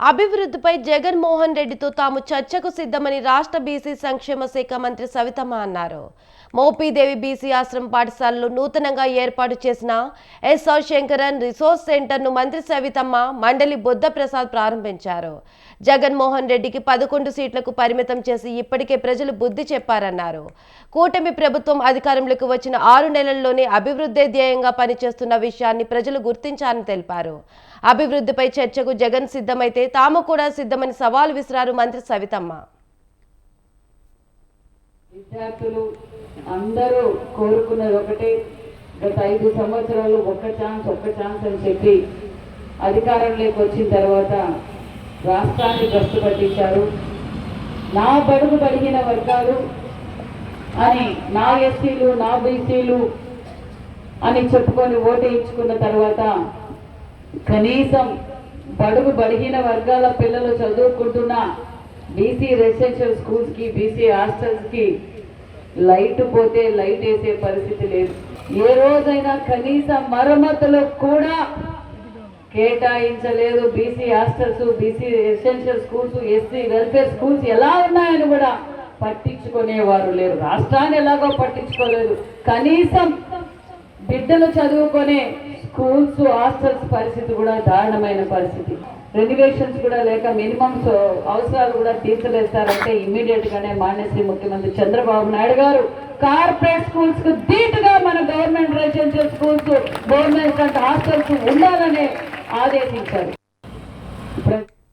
అభివృద్ధిపై జగన్మోహన్ రెడ్డితో తాము చర్చకు సిద్ధమని రాష్ట్ర బీసీ సంక్షేమ శాఖ మంత్రి సవితమ్మ అన్నారు. మోపీదేవి బీసీ ఆశ్రమం పాఠశాలలో నూతనంగా ఏర్పాటు చేసిన ఎస్ఆర్ శంకరన్ రిసోర్స్ సెంటర్ను మంత్రి సవితమ్మ మండలి బుద్ధ ప్రసాద్ ప్రారంభించారు. జగన్మోహన్ రెడ్డికి పదకొండు సీట్లకు పరిమితం చేసి ఇప్పటికే ప్రజలు బుద్ధి చెప్పారన్నారు. కూటమి ప్రభుత్వం అధికారంలోకి వచ్చిన ఆరు నెలల్లోనే అభివృద్ధి ధ్యేయంగా పనిచేస్తున్న విషయాన్ని ప్రజలు గుర్తించారని తెలిపారు. అభివృద్ధిపై చర్చకు జగన్ సిద్ధమైతే తాము కూడా సిద్ధమని సవాల్ విసిరారు మంత్రి సవితమ్మ. విద్యార్థులు అందరూ కోరుకున్నది ఒకటే గత ఐదు సంవత్సరాలు ఒక్క ఛాన్స్ ఒక్క ఛాన్స్ అని చెప్పి అధికారంలోకి వచ్చిన తర్వాత రాష్ట్రాన్ని భ్రష్టు పట్టించారు. నా బడుగు బడిగిన వర్గాలు అని నా ఎస్సీలు నా బీసీలు అని చెప్పుకొని ఓటు ఇచ్చుకున్న తర్వాత కనీసం బడుగు బడిగిన వర్గాల పిల్లలు చదువుకుంటున్న బీసీ రెసిడెన్షియల్ స్కూల్స్కి బీసీ హాస్టల్స్కి లైట్ పోతే లైట్ వేసే పరిస్థితి లేదు. ఏ రోజైనా కనీస మరమ్మతులు కూడా కేటాయించలేదు BC hostels BC residential schools SC welfare schools ఎలా ఉన్నాయని కూడా పట్టించుకునేవారు లేరు. రాష్ట్రాన్ని ఎలాగో పట్టించుకోలేదు. కనీసం బిడ్డలు చదువుకునే స్కూల్స్ హాస్టల్స్ పరిస్థితి కూడా దారుణమైన పరిస్థితి. రెన్యువేషన్స్ కూడా లేక మినిమమ్స్ అవసరాలు కూడా తీర్చలేస్తారంటే ఇమ్మీడియట్ గానే మాన్యశ్రీ ముఖ్యమంత్రి చంద్రబాబు నాయుడు గారు. కార్పొరేట్ స్కూల్స్కు ధీటుగా మన government residential schools government hostels ఉండాలని ఆదేశించారు.